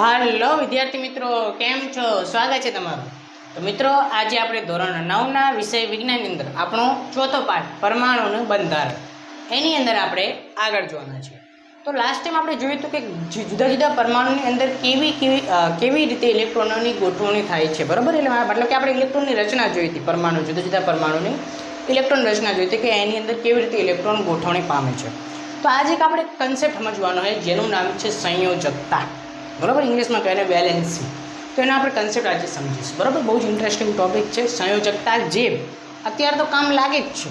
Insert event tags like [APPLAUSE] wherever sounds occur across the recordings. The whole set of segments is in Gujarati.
હાલો વિદ્યાર્થી મિત્રો, કેમ છો? સ્વાગત છે તમારું. તો મિત્રો, આજે આપણે ધોરણ નવના વિષય વિજ્ઞાનની અંદર આપણો ચોથો પાઠ, પરમાણુનું બંધારણ. એની અંદર આપણે આગળ જોવાના છે તો લાસ્ટ ટાઈમ આપણે જોયું હતું કે જુદા જુદા પરમાણુની અંદર કેવી કેવી કેવી રીતે ઇલેક્ટ્રોનોની ગોઠવણી થાય છે, બરાબર? એટલે મતલબ કે આપણે ઇલેક્ટ્રોનની રચના જોઈ હતી, પરમાણુ, જુદા જુદા પરમાણુની ઇલેક્ટ્રોન રચના જોઈ હતી કે એની અંદર કેવી રીતે ઇલેક્ટ્રોન ગોઠવણી પામે છે. તો આજે એક આપણે કન્સેપ્ટ સમજવાનો છે, જેનું નામ છે સંયોજકતા. બરાબર? ઇંગ્લિશમાં કહે બેલેન્સિંગ તો એના આપણે કન્સેપ્ટ આજે સમજીશું. બરાબર? બહુ જ ઇન્ટરેસ્ટિંગ ટોપિક છે. સંયોજકતા જે અત્યારે તો કામ લાગે જ છે.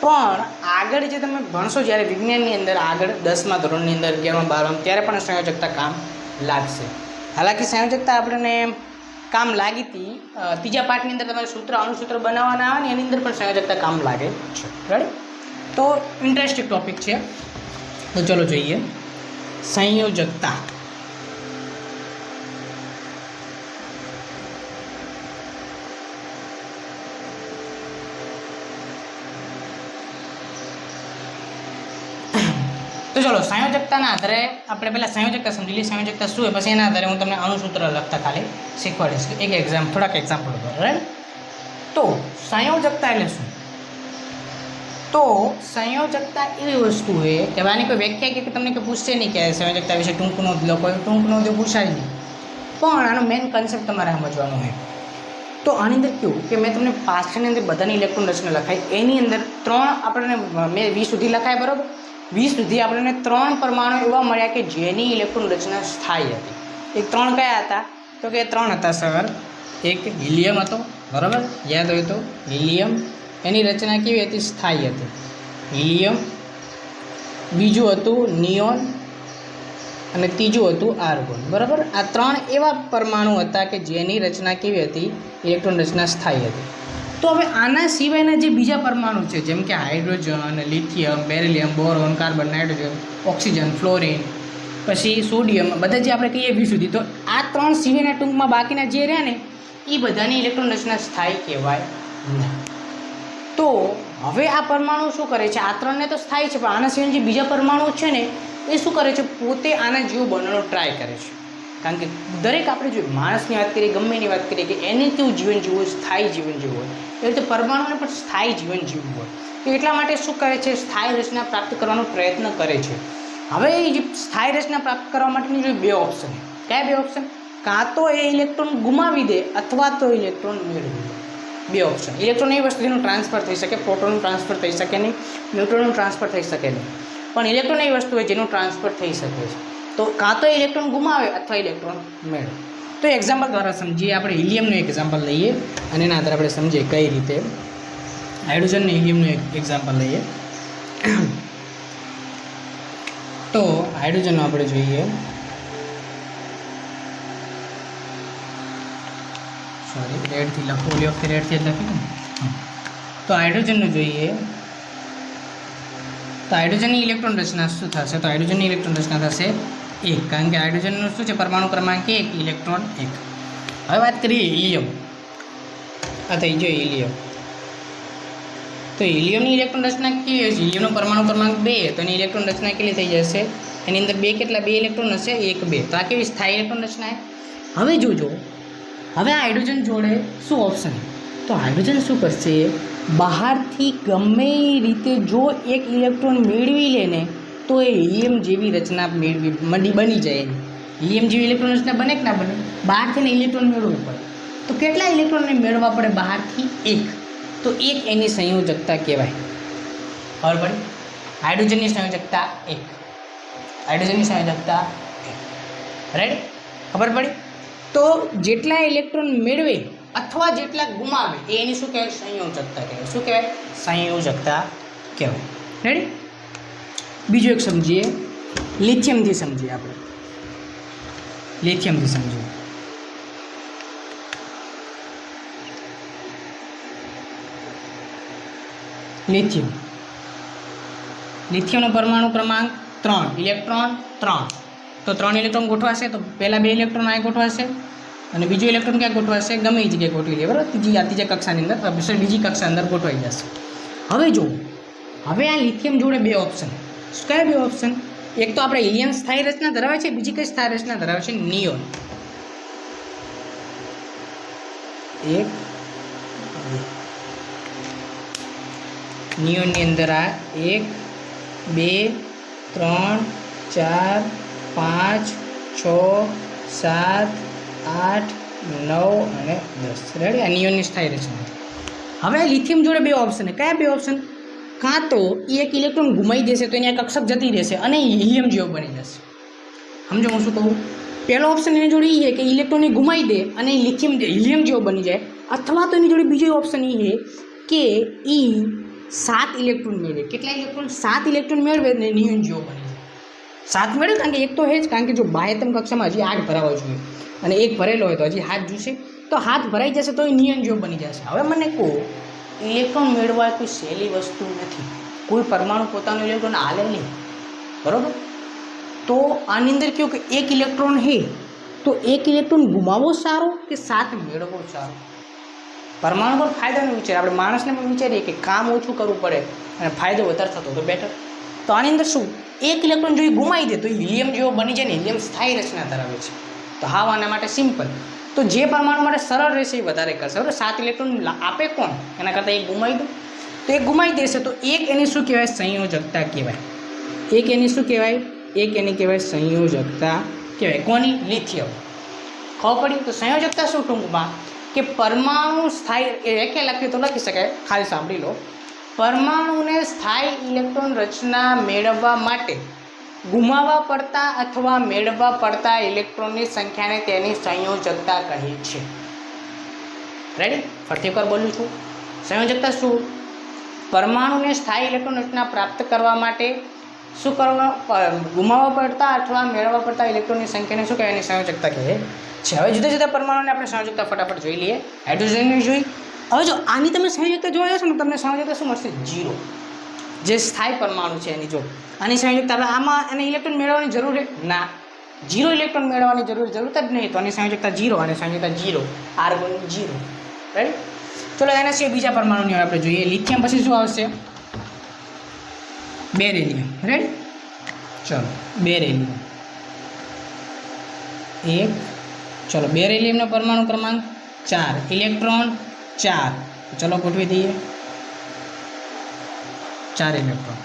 પણ આગળ જે તમે ભણશો, જ્યારે વિજ્ઞાનની અંદર આગળ, દસમા ધોરણની અંદર, અગિયારમાં બારમાં ત્યારે પણ સંયોજકતા કામ લાગશે. હાલાકી સંયોજકતા આપણને કામ લાગી હતી. ત્રીજા પાઠની અંદર તમારે સૂત્ર, અણુસૂત્ર બનાવવાના આવે ને, એની અંદર પણ સંયોજકતા કામ લાગે છે. રાઈટ તો ઇન્ટરેસ્ટિંગ ટોપિક છે. તો ચલો જોઈએ. સંયોજકતા. સંયોજકતાના આધારે આપણે પહેલાં સંયોજકતા સમજી લઈએ સંયોજકતા શું હોય પછી એના આધારે હું તમને અણુસૂત્ર લખતા ખાલી શીખવાડીશ. એક એક્ઝામ થોડાક એક્ઝામ્પલ ઉપર રાઈટ તો સંયોજકતા એટલે શું? તો સંયોજકતા એવી વસ્તુ છે કે આની કોઈ વ્યાખ્યા કે તમને કે પૂછશે નહીં કે સંયોજકતા વિશે ટૂંકનો જ લોકો ટૂંકનો જ પૂછાય નહીં. પણ આનો મેઇન કન્સેપ્ટ તમારે સમજવાનો હોય. તો આની અંદર કેવું કે મેં તમને પાછળની અંદર બધાની ઇલેક્ટ્રોન રચના લખાય એની અંદર ત્રણ આપણને મેં વીસ સુધી લખાય બરાબર? વીસ સુધી આપણને ત્રણ પરમાણુ એવા મળ્યા કે જેની ઇલેક્ટ્રોન રચના સ્થાયી હતી. એક ત્રણ કયા હતા? તો કે ત્રણ હતા સર. એક હિલિયમ હતો, બરાબર? યાદ હોય તો. હિલિયમ. એની રચના કેવી હતી? સ્થાયી હતી. હિલિયમ. બીજું હતું નિયોન અને ત્રીજું હતું આર્ગોન, બરાબર? આ ત્રણ એવા પરમાણુ હતા કે જેની રચના કેવી હતી? ઇલેક્ટ્રોન રચના સ્થાયી હતી. તો હવે આના સિવાયના જે બીજા પરમાણુ છે, જેમ કે hydrogen lithium, beryllium, boron, carbon, nitrogen, oxygen, fluorine, પછી સોડિયમ, બધા જે આપણે કહીએ વી સુધી, તો આ ત્રણ સિવાયના ટૂંકમાં બાકીના જે રહ્યા ને, એ બધાની ઇલેક્ટ્રોન રચના સ્થાયી કહેવાય તો હવે આ પરમાણુ શું કરે છે? આ ત્રણને તો સ્થાયી છે, પણ આના સિવાય જે બીજા પરમાણુ છે ને, એ શું કરે છે? પોતે આના જેવું બનવાનો ટ્રાય કરે છે. કારણ કે દરેક આપણે જોઈએ માણસની વાત કરીએ ગમે એની વાત કરીએ કે એને કેવું જીવન જીવવું હોય, સ્થાયી જીવન જીવવું હોય. એ રીતે પરમાણુને પણ સ્થાયી જીવન જીવવું હોય. તો એટલા માટે શું કરે છે? સ્થાયી રચના પ્રાપ્ત કરવાનો પ્રયત્ન કરે છે. હવે એ જે સ્થાયી રચના પ્રાપ્ત કરવા માટેની જોઈએ બે ઓપ્શન કયા બે ઓપ્શન કાં તો એ ઇલેક્ટ્રોન ગુમાવી દે અથવા તો ઇલેક્ટ્રોન મેળવી દે. બે ઓપ્શન ઇલેક્ટ્રોન એ વસ્તુનું ટ્રાન્સફર થઈ શકે પ્રોટોનનું ટ્રાન્સફર થઈ શકે નહીં ન્યુટ્રોનનું ટ્રાન્સફર થઈ શકે નહીં. પણ ઇલેક્ટ્રોન એ વસ્તુ હોય જેનું ટ્રાન્સફર થઈ શકે છે. તો કાં તો ઇલેક્ટ્રોન ગુમાવે અથવા ઇલેક્ટ્રોન મેળવે. તો એક્ઝામ્પલ દ્વારા સમજીએ, આપણે હિલિયમનું એક એક્ઝામ્પલ લઈએ અને એના આધારે આપણે સમજીએ કઈ રીતે. હાઇડ્રોજન હિલિયમનું એક એક્ઝામ્પલ લઈએ. તો હાઇડ્રોજનનું આપણે જોઈએ. સોરી રેડથી લખો, ઓલી વખતે રેડથી જ લખ્યું તો હાઇડ્રોજનનું જોઈએ. તો હાઇડ્રોજનની ઇલેક્ટ્રોન રચના શું થશે? તો હાઇડ્રોજનની ઇલેક્ટ્રોન રચના થશે એક, કારણ કે હાઇડ્રોજનનું શું છે? પરમાણુ ક્રમાંક એક, ઇલેક્ટ્રોન એક. હવે વાત કરીએ હિલિયમ. આ થઈ ગયો હિલિયમ. તો હિલિયમની ઇલેક્ટ્રોન રચના કેવી હશે હિલિયમનો પરમાણુ ક્રમાંક બે, તો એની ઇલેક્ટ્રોન રચના કેટલી થઈ જશે? એની અંદર બે કેટલા? બે ઇલેક્ટ્રોન હશે, એક બે. તો આ કેવી સ્થાયી ઇલેક્ટ્રોન રચના હવે જોજો. હવે હાઇડ્રોજન જોડે શું ઓપ્શન તો હાઇડ્રોજન શું કરશે? બહારથી ગમે રીતે જો એક ઇલેક્ટ્રોન મેળવી લે ને તો એ હિલિયમ જેવી રચના મેળવી મંડી બની જાય એની હિલિયમ જેવી ઇલેક્ટ્રોન રચના બને કે ના બને? બહારથી એને ઇલેક્ટ્રોન મેળવવું પડે. તો કેટલા ઇલેક્ટ્રોનને મેળવવા પડે બહારથી? એક. તો એક એની સંયોજકતા કહેવાય. ખબર પડી? હાઇડ્રોજનની સંયોજકતા એક. હાઇડ્રોજનની સંયોજકતા એક. રાઈટ ખબર પડી? તો જેટલા ઇલેક્ટ્રોન મેળવે અથવા જેટલા ગુમાવે, એ એની શું કહેવાય? સંયોજકતા કહેવાય. શું કહેવાય? સંયોજકતા કહેવાય. રેડી બીજું એક સમજીએ. લિથિયમથી સમજીએ આપણે. લિથિયમથી સમજીએ. લિથિયમ. લિથિયમનો પરમાણુ ક્રમાંક ત્રણ. ઇલેક્ટ્રોન ત્રણ. તો ત્રણ ઇલેક્ટ્રોન ગોઠવાશે, તો પહેલાં બે ઇલેક્ટ્રોન અહીં ગોઠવાશે. અને બીજું ઇલેક્ટ્રોન ક્યાં ગોઠવાશે? ગમે એ જગ્યાએ ગોઠવી લે, બરાબર? ત્રીજી આ ત્રીજા કક્ષાની અંદર બીજી કક્ષા અંદર ગોઠવાઈ જશે. હવે જો હવે આ લિથિયમ જોડે બે ઓપ્શન કયા બે ઓપ્શન એક તો આપણે હિલિયમ સ્થાયી રચના ધરાવે છે, બીજી કઈ સ્થાયી રચના ધરાવે છે? નિયોન એક નિયોનની અંદર આ એક, બે, ત્રણ, ચાર, પાંચ, છ, સાત, આઠ, નવ અને દસ. રેડી આ નિયોનની સ્થાયી રચના. હવે લિથિયમ જોડે બે ઓપ્શન કયા બે ઓપ્શન કાં તો એ એક ઇલેક્ટ્રોન ગુમાઈ દેશે તો એની આ કક્ષક જતી રહેશે અને હિલિયમ જેવો બની જશે. સમજો હું શું કહું? પહેલો ઓપ્શન એની જોડે એ છે કે ઇલેક્ટ્રોનને ગુમાઈ દે અને લિથિયમ હિલિયમ જેવો બની જાય. અથવા તો એની જોડે બીજો ઓપ્શન એ છે કે એ સાત ઇલેક્ટ્રોન મેળવે. કેટલા ઇલેક્ટ્રોન સાત ઇલેક્ટ્રોન મેળવે ને નિયમ જેવો બની જાય. સાત મેળવે કારણ કે એક તો હે જ, કારણ કે જો બાહ્યતમ કક્ષામાં હજી આઠ ભરાવા જોઈએ. અને એક ભરેલો હોય તો હજી હાથ જોશે. તો હાથ ભરાઈ જશે તો એ નિયન જેવો બની જશે. હવે મને કહો ઇલેક્ટ્રોન મેળવવા કોઈ સહેલી વસ્તુ નથી. કોઈ પરમાણુ પોતાનું ઇલેક્ટ્રોન હાલે નહીં. બરાબર? તો આની અંદર કેવું કે એક ઇલેક્ટ્રોન હે, તો એક ઇલેક્ટ્રોન ગુમાવવો સારો કે સાત મેળવવો સારો? પરમાણુ પર ફાયદાનો વિચાર. આપણે માણસને પણ વિચારીએ કે કામ ઓછું કરવું પડે અને ફાયદો વધારે થતો તો બેટર તો આની અંદર શું? એક ઇલેક્ટ્રોન જો એ ગુમાવી દે તો હિલિયમ જેવો બની જાય ને હિલિયમ સ્થાયી રચના ધરાવે છે. તો હાવ આના માટે સિમ્પલ તો જે પરમાણુ માટે સરળ રહેશે એ વધારે કરશે. બરાબર? સાત ઇલેક્ટ્રોન આપે કોણ? એના કરતાં એક ગુમાવી દો. તો એક ગુમાવી દેશે તો એક એની શું કહેવાય? સંયોજકતા કહેવાય. એક એની શું કહેવાય? એક એની કહેવાય સંયોજકતા કહેવાય. કોની? લિથિયમ. ખબર પડી? તો સંયોજકતા શું ટૂંકમાં? કે પરમાણુ સ્થાયી એ એકે લખી તો લખી શકાય. ખાલી સાંભળી લો. પરમાણુને સ્થાયી ઇલેક્ટ્રોન રચના મેળવવા માટે ગુમાવવા પડતા અથવા મેળવવા પડતા ઇલેક્ટ્રોનની સંખ્યાને તેની સંયોજકતા કહે છે. રેડી ફરીથી એકવાર બોલું છું. સંયોજકતા શું? પરમાણુને સ્થાયી ઇલેક્ટ્રોન રચના પ્રાપ્ત કરવા માટે શું કરવા ગુમાવવા પડતા અથવા મેળવવા પડતા ઇલેક્ટ્રોનની સંખ્યાને શું કહેવાની સંયોજકતા કહે છે. હવે જુદા જુદા પરમાણુને આપણે સંયોજકતા ફટાફટ જોઈ લઈએ. હાઇડ્રોજનની જોઈ. હવે જો આની તમે સંયોજકતા જોવા જશો ને તમને સંયોજકતા શું મળશે? જીરો જે સ્થાયી પરમાણુ છે એની જો આની સંયુક્ત આમાં એને ઇલેક્ટ્રોન મેળવવાની જરૂર ના. જીરો ઇલેક્ટ્રોન મેળવવાની જરૂર જરૂરત જ નહીં. તો આની સંયોજકતા જીરો અને સંયોજકતા જીરો આર્ગોન જીરો રાઈટ ચલો, એના સિવાય બીજા પરમાણુની હવે આપણે જોઈએ. લિથિયમ પછી શું આવશે? બેરેલિયમ. રાઈટ ચલો, બેરેલિયમ. એક. ચલો, બેરેલિયમનો પરમાણુ ક્રમાંક ચાર. ઇલેક્ટ્રોન ચાર. ચલો, ગોઠવી દઈએ. ચાર ઇલેક્ટ્રોન.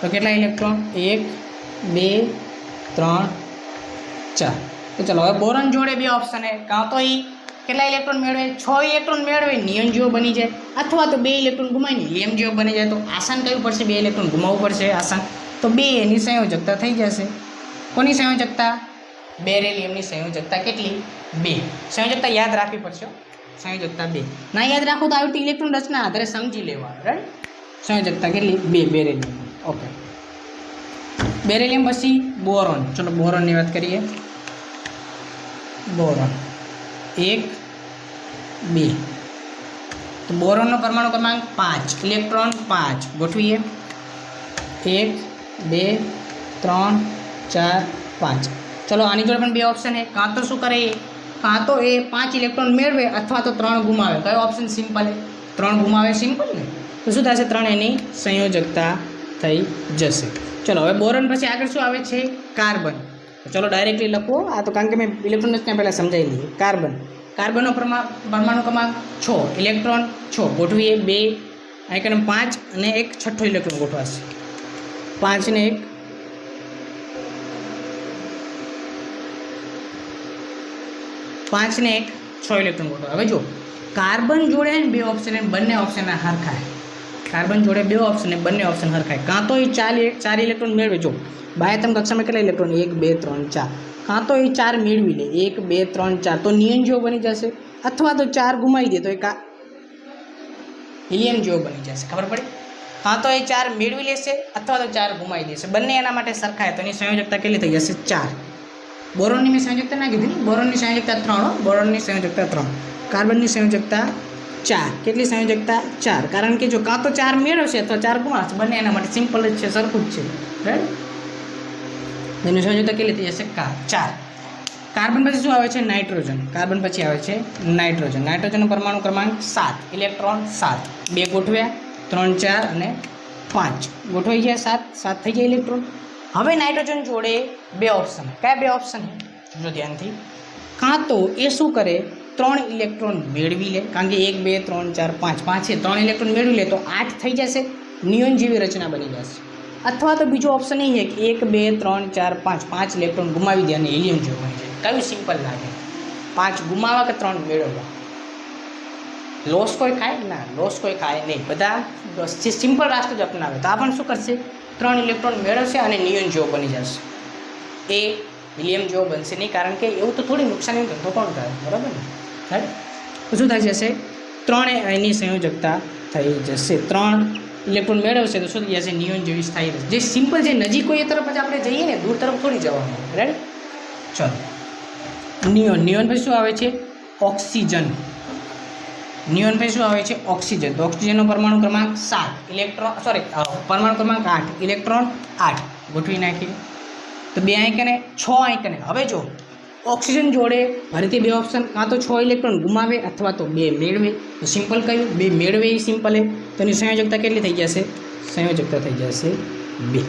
તો કેટલા ઇલેક્ટ્રોન? એક, બે, ત્રણ, ચાર. તો ચાલો, હવે બોરન જોડે બે ઓપ્શન હે કાં તો એ કેટલા ઇલેક્ટ્રોન મેળવે? છ ઇલેક્ટ્રોન મેળવે, નિયન જેવો બની જાય. અથવા તો બે ઇલેક્ટ્રોન ગુમાવીને લિયમ જેવો બની જાય. તો આસાન કયું પડશે? બે ઇલેક્ટ્રોન ગુમાવવું પડશે આસાન. તો બે એની સંયોજકતા થઈ જશે. કોની સંયોજકતા? બેરેલિયમની સંયોજકતા કેટલી? બે. સંયોજકતા યાદ રાખવી પડશે સંયોજકતા બે. ના યાદ રાખો તો આવી ઇલેક્ટ્રોન રચના આધારે સમજી લેવા રાઈટ સંયોજકતા કેટલી? બે બેરેલિયમ ઓકે બેરેલિયમ પછી બોરોન ચલો બોરોનની વાત કરીએ. બોરોન એક, બે. તો બોરોનનો પરમાણુ ક્રમાંક પાંચ. ઇલેક્ટ્રોન પાંચ. ગોઠવીએ. એક, બે, ત્રણ, ચાર, પાંચ. ચલો આની જોડે પણ બે ઓપ્શન છે. કાં તો શું કરે કાં તો એ પાંચ ઇલેક્ટ્રોન મેળવે અથવા તો ત્રણ ગુમાવે. કયો ઓપ્શન સિમ્પલ ત્રણ ગુમાવે સિમ્પલ ને? તો શું થશે? ત્રણ એની સંયોજકતા થઈ જશે. ચલો, હવે બોરન પછી આગળ શું આવે છે? કાર્બન. ચલો ડાયરેક્ટલી લખો. આ તો કારણ કે મેં ઇલેક્ટ્રોન રચના પહેલાં સમજાવી લઈએ કાર્બન. કાર્બનનો પ્રમાણ પરમાણુ ક્રમાંક છ. ઇલેક્ટ્રોન છ. ગોઠવીએ બે. આઈકન પાંચ અને એક છઠ્ઠો ઇલેક્ટ્રોન ગોઠવાશે. પાંચ ને એક પાંચ ને એક છ ઇલેક્ટ્રોન ગોઠવો. હવે જો કાર્બન જોડે બે ઓપ્શન બંને ઓપ્શન હરખાય. કાર્બન જોડે બે ઓપ્શન બંને ઓપ્શન હરખાય. કાં તો એ ચાર ચાર ઇલેક્ટ્રોન મેળવે. જો બાયતમ કક્ષામાં કેટલા ઇલેક્ટ્રોન? એક, બે, ત્રણ, ચાર. કાં તો એ ચાર મેળવી લે. એક, બે, ત્રણ, ચાર. તો નિયન જેવો બની જશે. અથવા તો ચાર ગુમાવી દે, તો એ કા હિલિયમ જેવો બની જશે. ખબર પડી? કાં તો એ ચાર મેળવી લેશે, અથવા તો ચાર ગુમાવી દેશે. બંને એના માટે સરખાય. તો એની સંયોજકતા કેટલી થઈ જશે? ચાર. બોરોનની મેં સંયોજકતા ના કીધી ને? બોરોનની સંયોજકતા ત્રણ. બોરોનની સંયોજકતા ત્રણ. કાર્બનની સંયોજકતા ચાર. કેટલી સંયોજકતા ચાર. કારણ કે જો કાં તો ચાર મેળવશે અથવા ચાર ગુણાશે બંને એના માટે સિમ્પલ જ છે, સરખું જ છે. રાઈટ એની સંયોજકતા કેટલી થઈ જશે? કા. ચાર. કાર્બન પછી શું આવે છે? નાઇટ્રોજન. કાર્બન પછી આવે છે? નાઇટ્રોજન. નાઇટ્રોજનનો પરમાણુ ક્રમાંક સાત. ઇલેક્ટ્રોન સાત. બે ગોઠવ્યા. ત્રણ ચાર અને પાંચ. ગોઠવાઈ ગયા સાત. સાત થઈ ગયા ઇલેક્ટ્રોન. હવે નાઇટ્રોજન જોડે બે ઓપ્શન કયા બે ઓપ્શન જો ધ્યાનથી. કાં તો એ શું કરે? ત્રણ ઇલેક્ટ્રોન મેળવી લે. કારણ કે એક, બે, ત્રણ, ચાર, પાંચ. પાંચ ત્રણ ઇલેક્ટ્રોન મેળવી લે તો આઠ થઈ જશે. નિયોન જેવી રચના બની જશે. અથવા તો બીજો ઓપ્શન એ છે કે એક, બે, ત્રણ, ચાર, પાંચ. પાંચ ઇલેક્ટ્રોન ગુમાવી દે અને હિલિયમ જેવું બની જાય. કયું સિમ્પલ લાગે? પાંચ ગુમાવા કે ત્રણ મેળવવા? લોસ કોઈ ખાય? ના લોસ કોઈ ખાય નહીં. બધા સિમ્પલ રાસ્તો જ અપનાવે. તો આ પણ શું કરશે? ત્રણ ઇલેક્ટ્રોન મેળવશે અને નિયોન જેવો બની જશે. એ હિલિયમ જેવો બનશે નહીં, કારણ કે એવું તો થોડી નુકસાની ધંધો કોણ થાય, બરાબર ને? રાઈટ શું થઈ જશે? ત્રણ એની સંયોજકતા થઈ જશે. ત્રણ ઇલેક્ટ્રોન મેળવશે તો શું થઈ જશે? નિયોન જેવી સ્થાયી રહેશે જે સિમ્પલ જે નજીક હોય એ તરફ જ આપણે જઈએ ને, દૂર તરફ થોડી જવાનું. રાઈટ ચલો. નિયોન નિયોન પછી શું આવે છે? ઓક્સિજન. નિયોન પછી શું આવે છે? ઓક્સિજન. તો ઓક્સિજનનો પરમાણુ ક્રમાંક સાત. ઇલેક્ટ્રોન સોરી પરમાણુ ક્રમાંક આઠ. ઇલેક્ટ્રોન આઠ. ગોઠવી નાખીએ. તો બે આંકને છ આંકને હવે જો, ઓક્સિજન જોડે ફરીથી બે ઓપ્શન, કાં તો છ ઇલેક્ટ્રોન ગુમાવે અથવા તો બે મેળવે. તો સિમ્પલ કયું? બે મેળવે એ સિમ્પલ તો એની સંયોજકતા કેટલી થઈ જશે? સંયોજકતા થઈ જશે બે.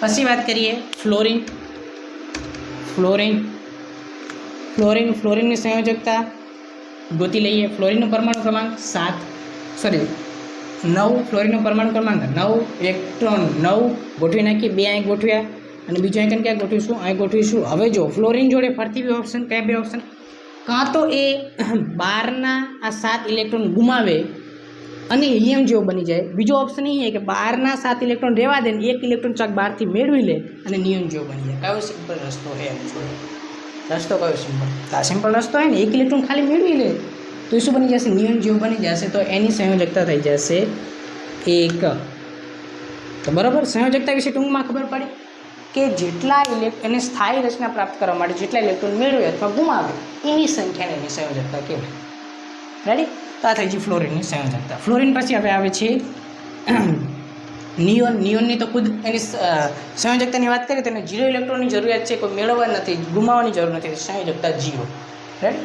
પછી વાત કરીએ ફ્લોરિન. ફ્લોરિન. ફ્લોરિન ફ્લોરિનની સંયોજકતા ગોતી લઈએ. ફ્લોરિનનો પરમાણુ ક્રમાંક સાત. સોરી નવ ફ્લોરિનનો પરમાણુ ક્રમાંક નવ ઇલેક્ટ્રોન નવ. ગોઠવી નાખી બે અહીં ગોઠવ્યા. અને બીજો આઇકન ક્યાં ગોઠવીશું? અહીં ગોઠવીશું. હવે જો ફ્લોરિન જોડે ફરતી બે ઓપ્શન કયા બે ઓપ્શન કાં તો એ [CLEARS THROAT] બારના આ સાત ઇલેક્ટ્રોન ગુમાવે અને હિલિયમ જેવો બની જાય. બીજો ઓપ્શન એ કે બહારના સાત ઇલેક્ટ્રોન રહેવા દે ને એક ઇલેક્ટ્રોન ચાક બહારથી મેળવી લે અને નિયમ જેવો બની જાય. કયો સિમ્પલ રસ્તો છે રસ્તો કયો સિમ્પલ તો આ સિમ્પલ રસ્તો હોય ને, એક ઇલેક્ટ્રોન ખાલી મેળવી લે. તો શું બની જશે? નિયમ જેવું બની જશે. તો એની સંયોજકતા થઈ જશે એક. તો બરાબર, સંયોજકતા વિશે ટૂંકમાં ખબર પડી કે જેટલા ઇલેક્ટ એને સ્થાયી રચના પ્રાપ્ત કરવા માટે જેટલા ઇલેક્ટ્રોન મેળવે અથવા ગુમાવે, એની સંખ્યાને એની સંયોજકતા કહેવાય. રેડી તો આ થઈ ગઈ ફ્લોરિનની સંયોજકતા. ફ્લોરિન પછી હવે આવે છે નિયોન નિયોનની તો ખુદ એની સંયોજકતાની વાત કરીએ તો એને જીરો ઇલેક્ટ્રોનની જરૂરિયાત છે, કોઈ મેળવવા નથી, ગુમાવવાની જરૂર નથી, સંયોજકતા જીરો. રાઈટ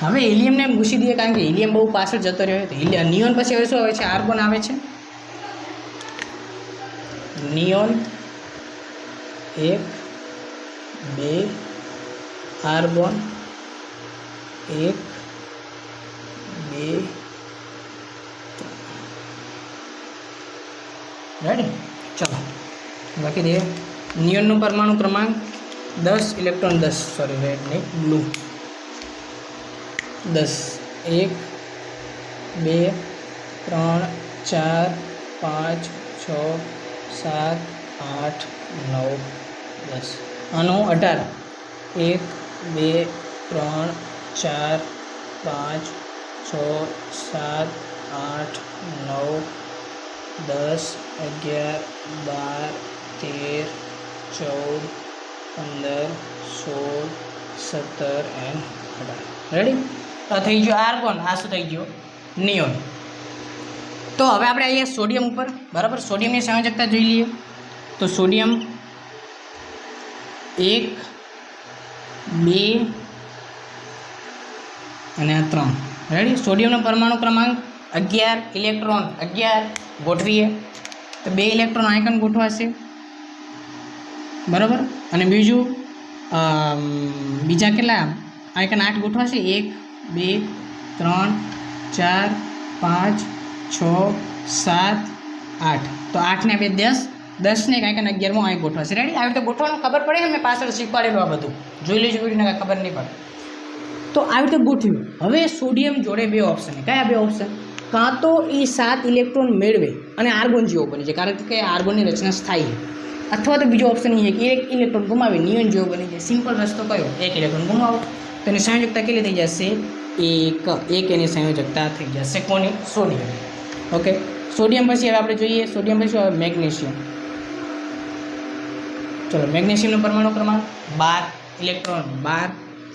હવે હિલિયમને ઘૂસી દઈએ કારણ કે હિલિયમ બહુ પાછળ જતો રહ્યો તો હિલિયમ નિયોન પછી હવે શું આવે છે? આર્ગોન આવે છે. નિયોન એક, બે, આર્ગોન એક, બે રેડી ચલો. લખી દઈએ. નિયોનનો પરમાણુ ક્રમાંક દસ ઇલેક્ટ્રોન દસ. સોરી રેડ નહીં બ્લુ દસ, એક, બે, ત્રણ, ચાર, પાંચ, છ, સાત, આઠ, નવ, દસ. આનો અઢાર. એક, બે, ત્રણ, ચાર, પાંચ, છ, સાત, આઠ, નવ દસ, અગિયાર, બાર, તેર, ચૌદ, પંદર, સોળ, સત્તર એન્ડ અઢાર. રેડી આ થઈ ગયો આર્ગોન, આ શું થઈ ગયો? નિયોન. તો હવે આપણે અહીંયા સોડિયમ ઉપર. બરાબર? સોડિયમની સંયોજકતા જોઈ લઈએ. તો સોડિયમ એક, બે, અને ત્રણ. રેડી સોડિયમનો પરમાણુ ક્રમાંક અગિયાર ઇલેક્ટ્રોન અગિયાર ગોઠવીએ. તો બે ઇલેક્ટ્રોન આયકન ગોઠવાશે. બરાબર? અને બીજું બીજા કેટલા આયકન આઠ ગોઠવાશે? એક, બે, ત્રણ, ચાર, પાંચ, છ, સાત, આઠ. તો આઠને બે દસ, દસને એક આયકન અગિયારમાં અહીં ગોઠવાશે. રેડી આવી રીતે ગોઠવાનું ખબર પડે ને મેં પાછળ શીખવાડેલું આ બધું. જોઈ લેજો વિડીયોને ખબર નહીં પડે. તો આવી રીતે ગોઠવ્યું. હવે સોડિયમ જોડે બે ઓપ્શન કયા બે ઓપ્શન કાં તો એ સાત ઇલેક્ટ્રોન મેળવે અને આર્ગોન જેવો બને છે. કારણ કે આર્ગોનની રચના સ્થાયી અથવા તો બીજો ઓપ્શન એ છે કે એક ઇલેક્ટ્રોન ગુમાવી નિયન જેવો બની જાય સિમ્પલ રસ્તો કયો? એક ઇલેક્ટ્રોન ગુમાવો. તો એની સંયોજકતા કેટલી થઈ જશે? એક. એક એની સંયોજકતા થઈ જશે કોની? સોડિયમ. ઓકે? સોડિયમ પછી હવે આપણે જોઈએ. સોડિયમ પછી હવે મેગ્નેશિયમ. ચલો, મેગ્નેશિયમનો પરમાણુ ક્રમાંક બાર ઇલેક્ટ્રોન. બાર.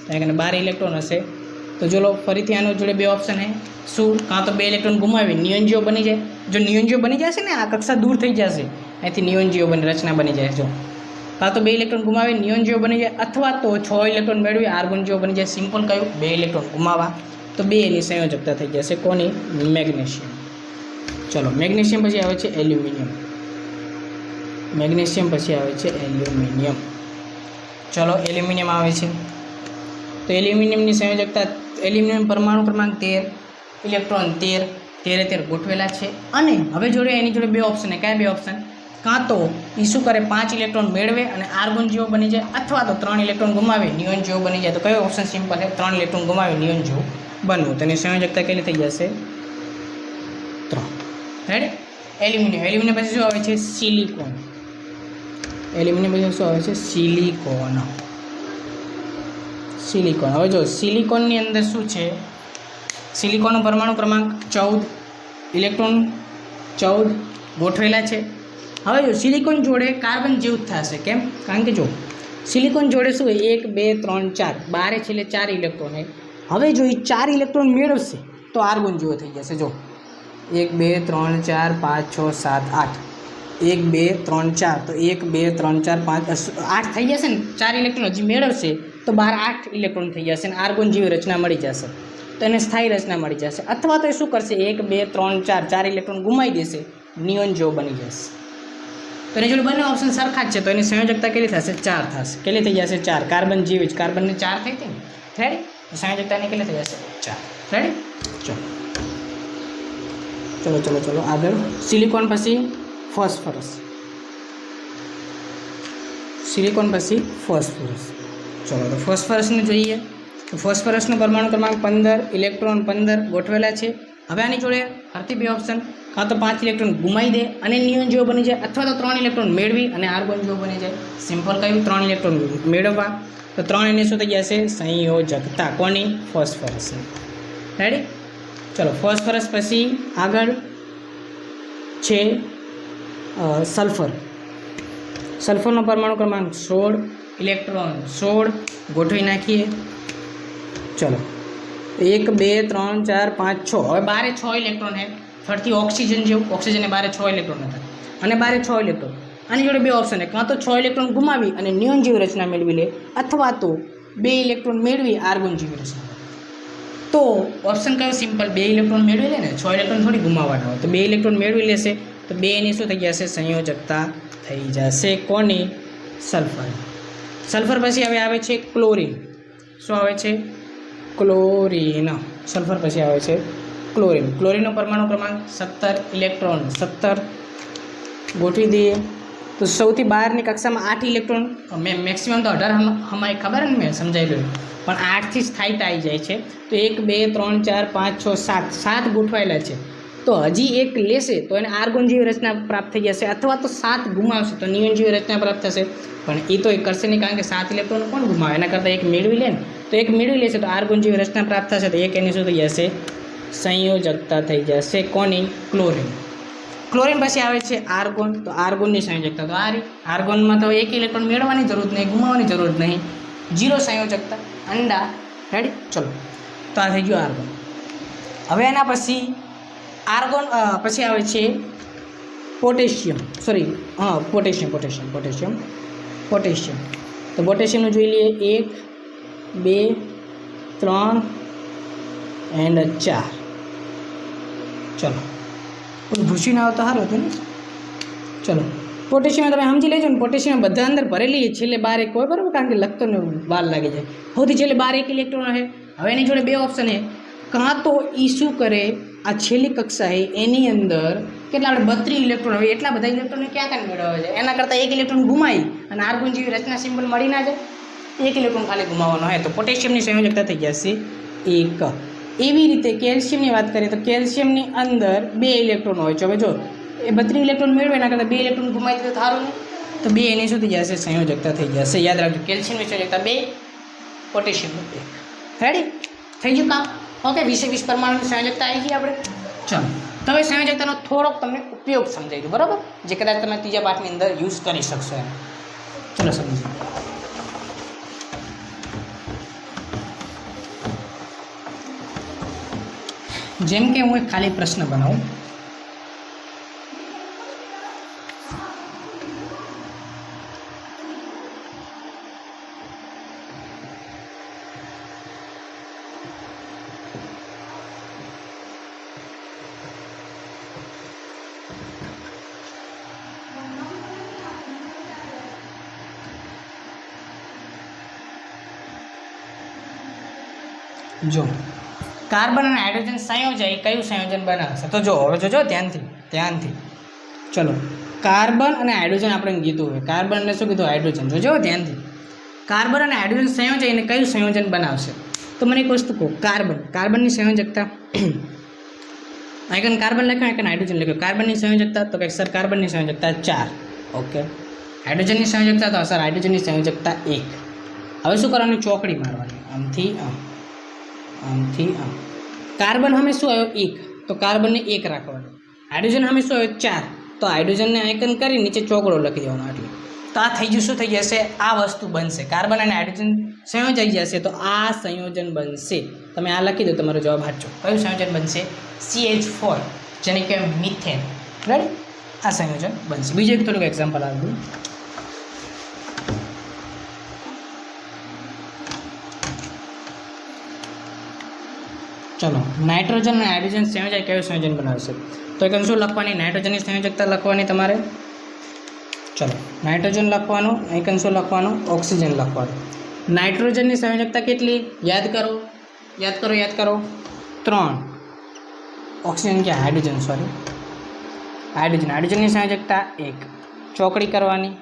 કારણ કે બાર ઇલેક્ટ્રોન હશે. તો ચલો ફરીથી આનો જોડે બે ઓપ્શન છે. શું કાં તો બે ઇલેક્ટ્રોન ગુમાવી નિયોન્જીઓ બની જાય. જો નિયોન બની જશે ને, આ કક્ષા દૂર થઈ જશે. અહીંથી નિયોન બની, રચના બની જાય, જો. કાં તો બે ઇલેક્ટ્રોન ગુમાવી નિયોન બની જાય, અથવા તો છ ઇલેક્ટ્રોન મેળવી આર્ગોન જેવો બની જાય. સિમ્પલ કયું બે ઇલેક્ટ્રોન ગુમાવા, તો બે એની સંયોજકતા થઈ જશે. કોની? મેગ્નેશિયમ. ચલો, મેગ્નેશિયમ પછી આવે છે એલ્યુમિનિયમ. મેગ્નેશિયમ પછી આવે છે એલ્યુમિનિયમ. ચલો, એલ્યુમિનિયમ આવે છે. તો એલ્યુમિનિયમની સંયોજકતા એલ્યુમિનિયમ પરમાણુ ક્રમાંક તેર, ઇલેક્ટ્રોન તેર, તેરે તેર ગોઠવેલા છે. અને હવે જોડે એની જોડે બે ઓપ્શન કયા બે ઓપ્શન કાં તો એ શું કરે? પાંચ ઇલેક્ટ્રોન મેળવે અને આર્ગોન જેવો બની જાય, અથવા તો ત્રણ ઇલેક્ટ્રોન ગુમાવે નિયોન જેવો બની જાય. તો કયો ઓપ્શન સિમ્પલ છે? ત્રણ ઇલેક્ટ્રોન ગુમાવે નિયોન જેવો બનવું. તેની સંયોજકતા કેટલી થઈ જશે? ત્રણ. Right aluminium. એલ્યુમિનિયમ પછી શું આવે છે? સિલિકોન. એલ્યુમિનિયમ પછી શું આવે છે? સિલિકોન. સિલિકોન. હવે જો સિલિકોનની અંદર શું છે? સિલિકોનનો પરમાણુ ક્રમાંક ચૌદ, ઇલેક્ટ્રોન ચૌદ ગોઠવેલા છે. હવે જો સિલિકોન જોડે કાર્બન જેવું થશે, કેમ? કારણ કે જો સિલિકોન જોડે શું હોય? એક, બે, ત્રણ, ચાર. બારે છેલ્લે ચાર ઇલેક્ટ્રોન હવે જો એ ચાર ઇલેક્ટ્રોન મેળવશે, તો આર્ગોન જેવો થઈ જશે. જો એક, બે, ત્રણ, ચાર, પાંચ, છ, સાત, આઠ. એક, બે, ત્રણ, ચાર. તો એક, બે, ત્રણ, ચાર, પાંચ આઠ થઈ જશે ને? ચાર ઇલેક્ટ્રોન હજી મેળવશે. તો બાર આઠ ઇલેક્ટ્રોન થઈ જશે અને આર્ગોન જેવી રચના મળી જશે. તો એને સ્થાયી રચના મળી જશે. અથવા તો એ શું કરશે? એક, બે, ત્રણ, ચાર ચાર ઇલેક્ટ્રોન ગુમાવી દેશે. નિયોન જેવો બની જશે. તો એને જોડે બંને ઓપ્શન સરખા જ છે. તો એની સંયોજકતા કેટલી થશે? ચાર થશે. કેટલી થઈ જશે? ચાર. કાર્બન જેવી જ. કાર્બનને ચાર થઈ હતી ને? રેડી સંયોજકતાની કેટલી થઈ જશે? ચાર. રેડી ચલો. ચલો ચલો ચલો. આગળ. સિલિકોન પછી ફોસ્ફરસ સિલિકોન પછી ફોસ્ફરસ ચલો, તો ફોસ્ફરસનું જોઈએ. તો ફોસ્ફરસનો પરમાણુ ક્રમાંક પંદર, ઇલેક્ટ્રોન પંદર ગોઠવેલા છે. હવે આની જોડે ફરતી બે ઓપ્શન કાં તો પાંચ ઇલેક્ટ્રોન ગુમાવી દે અને નિયોન જેવો બની જાય, અથવા તો ત્રણ ઇલેક્ટ્રોન મેળવી અને આર્ગોન જેવો બની જાય. સિમ્પલ કયું ત્રણ ઇલેક્ટ્રોન મેળવવા. તો ત્રણ એને શું થઈ જશે સંયોજકતા. કોની? ફોસ્ફરસની રેડી ચલો, ફોસ્ફરસ પછી આગળ છે સલ્ફર. સલ્ફરનો પરમાણુ ક્રમાંક સોળ ઇલેક્ટ્રોન સોળ ગોઠવી નાખીએ. ચલો. એક, બે, ત્રણ, ચાર, પાંચ, છ. હવે બારે છ ઇલેક્ટ્રોન હે. ફરતી ઓક્સિજન જેવું ઓક્સિજને બારે છ ઇલેક્ટ્રોન હતા. અને બારે છ ઇલેક્ટ્રોન. આની જોડે બે ઓપ્શન છે કાં તો છ ઇલેક્ટ્રોન ગુમાવી અને નિયોન જેવી મેળવી લે, અથવા તો બે ઇલેક્ટ્રોન મેળવી આર્ગોન જેવી તો ઓપ્શન કયો? સિમ્પલ. બે ઇલેક્ટ્રોન મેળવી લે ને, છ ઇલેક્ટ્રોન થોડી ગુમાવવાના હોય. તો બે ઇલેક્ટ્રોન મેળવી લેશે. તો બે શું થઈ જશે? સંયોજકતા થઈ જશે. કોની? સલ્ફર સલ્ફર પછી હવે આવે છે ક્લોરીન. શું આવે છે? ક્લોરીન. સલ્ફર પછી આવે છે ક્લોરીન. ક્લોરીનનો પરમાણુ ક્રમાંક સત્તર ઇલેક્ટ્રોન. સત્તર ગોઠવી દઈએ. તો સૌથી બહારની કક્ષામાં આઠ ઇલેક્ટ્રોન. મેં મેક્સિમમ તો અઢાર હમાય ખબર ને મેં? સમજાવેલું પણ આઠથી સ્થાયિત આવી જાય છે. તો એક, બે, ત્રણ, ચાર, પાંચ, છ, સાત. સાત ગોઠવાયેલા છે. તો હજી એક લેશે, તો એને આર્ગોન જેવી રચના પ્રાપ્ત થઈ જશે, અથવા તો સાત ગુમાવશે, તો નિયોન રચના પ્રાપ્ત થશે. પણ એ તો એ કરશે નહીં, કારણ કે સાત ઇલેક્ટ્રોન કોણ ગુમાવે? એના કરતાં એક મેળવી લે ને. તો એક મેળવી લેશે, તો આર્ગોન જેવી રચના પ્રાપ્ત થશે, તો એક એની શું થઈ જશે? સંયોજકતા થઈ જશે. કોની? ક્લોરીન. ક્લોરીન પછી આવે છે આર્ગોન, તો આર્ગોનની સંયોજકતા. તો આ રહી આર્ગોનમાં તો એક ઇલેક્ટ્રોન મેળવવાની જરૂર નહીં, ગુમાવવાની જરૂર નહીં. જીરો સંયોજકતા. અંડા. રેડી ચલો. તો આ થઈ ગયું આર્ગોન. હવે એના પછી આર્ગોન અ, પછી આવે છે પોટેશિયમ. સોરી હા પોટેશિયમ પોટેશિયમ પોટેશિયમ. પોટેશિયમ તો પોટેશિયમનું જોઈ લઈએ. એક બે ત્રણ એન્ડ ચાર. ચલો. પેલું ભૂસી ના આવતો સારું હતું ને? ચલો. પોટેશિયમ તમે સમજી લેજો ને પોટેશિયમ બધા અંદર ભરેલી છે. છેલ્લે બાર એક હોય બરાબર? કારણ કે લખતો ને વાર લાગી જાય. સૌથી છેલ્લે બાર એક ઇલેક્ટ્રોન છે હવે એની જોડે બે ઓપ્શન છે. કાં તો એ શું કરે? આ છેલ્લી કક્ષાએ એની અંદર કેટલા આપણે બત્રીસ ઇલેક્ટ્રોન હવે એટલા બધા ઇલેક્ટ્રોન ક્યાં ક્યાં મેળવે છે? એના કરતાં એક ઇલેક્ટ્રોન ગુમાવી અને આર્ગોન જેવી રચના સિમ્બલ મળી ના જાય. એક ઇલેક્ટ્રોન ખાલી ગુમાવવાનો હોય તો પોટેશિયમની સંયોજકતા થઈ જશે એક. એવી રીતે કેલ્શિયમની વાત કરીએ તો કેલ્શિયમની અંદર બે ઇલેક્ટ્રોન હોય છે. હવે જો, એ બત્રીસ ઇલેક્ટ્રોન મેળવે, એના કરતાં બે ઇલેક્ટ્રોન ગુમાવી તો નહીં તો બે એની શું થઈ જશે, સંયોજકતા થઈ જશે. યાદ રાખજો, કેલ્શિયમની સંયોજકતા બે, પોટેશિયમનું બે. રેડી થઈ ગયું કામ? ઓકે વીસે વીસ પરમાણુની સંયોજકતા આવી ગઈ આપણે. ચલો, તો હવે સંયોજકતાનો થોડોક તમને ઉપયોગ સમજાવી દઉં, બરાબર? જે કદાચ તમે ત્રીજા પાઠની અંદર યુઝ કરી શકશો એમ. ચલો, સમજો જેમ કે હું એક ખાલી પ્રશ્ન બનાવું. જો. કાર્બન અને હાઇડ્રોજન સંયોજન એ કયું સંયોજન બનાવશે તો જો, હવે જોજો, ધ્યાનથી ધ્યાનથી. ચલો, કાર્બન અને હાઇડ્રોજન આપણે કીધું હોય. કાર્બન એટલે શું કીધું? હાઇડ્રોજન. જોજો, ધ્યાનથી. કાર્બન અને હાઇડ્રોજન સંયોજન એને કયું સંયોજન બનાવશે? તો મને એક વસ્તુ કહો, કાર્બન. કાર્બનની સંયોજકતા. આઈકન કાર્બન લખ્યું આઈકન હાઇડ્રોજન લખ્યું. કાર્બનની સંયોજકતા, તો કે સર, કાર્બનની સંયોજકતા ચાર. ઓકે. હાઇડ્રોજનની સંયોજકતા, તો સર, હાઇડ્રોજનની સંયોજકતા એક. હવે શું કરવાનું? ચોકડી મારવાની. આમથી, આમ. આમથી આમ કાર્બન હમે શું આવ્યો? એક. તો કાર્બનને એક રાખવાનું. હાઇડ્રોજન હમે શું આવ્યો? ચાર. તો હાઇડ્રોજનને આઇકન કરી નીચે ચોકડો લખી દેવાનો એટલે તો આ થઈ ગયું, શું થઈ જશે? આ વસ્તુ બનશે. કાર્બન અને હાઇડ્રોજન સંયોજાઈ જશે, તો આ સંયોજન બનશે. તમે આ લખી દો, તમારો જવાબ હાચો કયું સંયોજન બનશે? સી એચ ફોર જેને કહેવાય મિથેન. રાઈટ આ સંયોજન બનશે. બીજું એક થોડુંક એક્ઝામ્પલ આપું. ચલો, નાઇટ્રોજન અને હાઇડ્રોજન સંયોજન કયું સંયોજન બનાવશે? તો એક શું લખવાની? નાઇટ્રોજનની સંયોજકતા લખવાની તમારે? ચલો, નાઇટ્રોજન લખવાનું એકન શું લખવાનું? ઓક્સિજન લખવાનું. નાઇટ્રોજનની સંયોજકતા કેટલી? યાદ કરો યાદ કરો યાદ કરો. ત્રણ. ઓક્સિજન કે હાઇડ્રોજન સોરી હાઇડ્રોજન, હાઇડ્રોજનની સંયોજકતા એક. ચોકડી કરવાની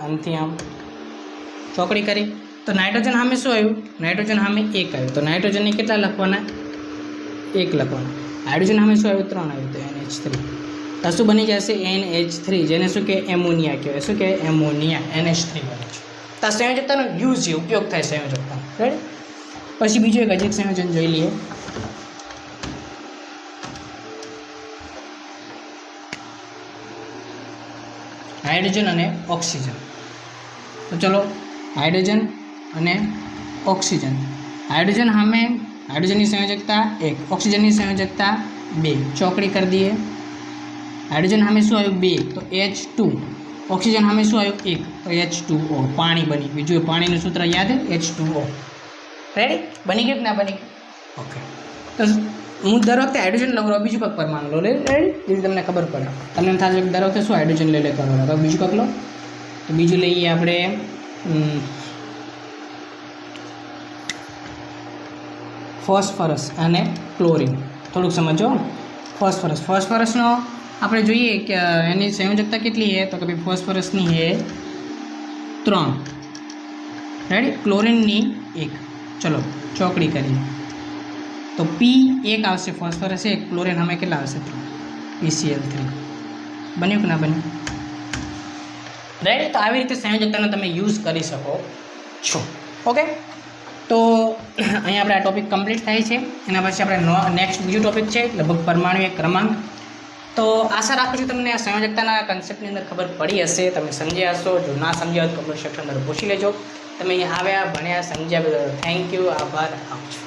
આમથી આમ. ચોકડી કરી. તો નાઇટ્રોજન સામે શું આવ્યું? નાઇટ્રોજન સામે એક આવ્યું. તો નાઇટ્રોજનને કેટલા લખવાના? એક લખવાનું. હાઇડ્રોજન હંમેશા આવ્યું? ત્રણ આવ્યું તો એન એચ થ્રી શું બની જશે? એન એચ થ્રી જેને શું કહે એમોનિયા કહેવાય. શું કહેવાય? એમોનિયા એન એચ થ્રી બને છે. તો સંયોજકતાનો યુઝ છે ઉપયોગ થાય સંયોજકતા રાઈટ પછી બીજું એક અજેક સંયોજન જોઈ લઈએ. હાઇડ્રોજન અને ઓક્સિજન. તો ચલો, હાઇડ્રોજન અને ઓક્સિજન. હાઇડ્રોજન સામે હાઇડ્રોજનની સંયોજકતા એક, ઓક્સિજનની સંયોજકતા બે. ચોકડી કરી દઈએ. હાઇડ્રોજન સામે શું આવ્યું બે, તો એચ ટુ ઓક્સિજન સામે શું આવ્યું એક, તો એચ ટુ ઓ પાણી બની બીજું પાણીનું સૂત્ર યાદ એચ ટુ ઓ રેડી બની ગયું કે ના બની ઓકે તો હું દર વખતે હાઇડ્રોજન લઉં રહું બીજું કક પરમાણુ લો રેડી જેથી તમને ખબર પડે. તમને એમ થશે કે દર વખતે શું હાઇડ્રોજન લઈ લે કરો બીજું કક લો. તો બીજું લઈએ આપણે ફોસ્ફરસ અને ક્લોરિન. થોડુંક સમજો ફોસ્ફરસ. ફોસ્ફરસનો આપણે જોઈએ કે એની સંયોજકતા કેટલી છે? તો કે ભાઈ ફોસ્ફરસની છે ત્રણ. રાઈટ ક્લોરિનની એક. ચલો, ચોકડી કરીએ. તો પી એક આવશે, ફોસ્ફરસ એક, ક્લોરિન અમે કેટલા આવશે? પીસીએલ થ્રી બન્યું કે ના બન્યું? રાઈટ તો આવી રીતે સંયોજકતાનો તમે યુઝ કરી શકો છો. ઓકે તો અહીંયા આપણે આ ટોપિક કમ્પ્લીટ થાય છે. એના પછી આપણે નેક્સ્ટ બીજું ટોપિક છે, લગભગ પરમાણુ ક્રમાંક. તો આશા રાખું છું તમને આ સંયોજકતાના કન્સેપ્ટની અંદર ખબર પડી હશે. તમે સમજ્યા હશો. જો ના સમજ્યા હોય તો કમેન્ટ સેક્શન અંદર પૂછી લેજો. તમે અહીંયા આવ્યા, ભણ્યા, સમજ્યા થેન્ક યુ આભાર આપજો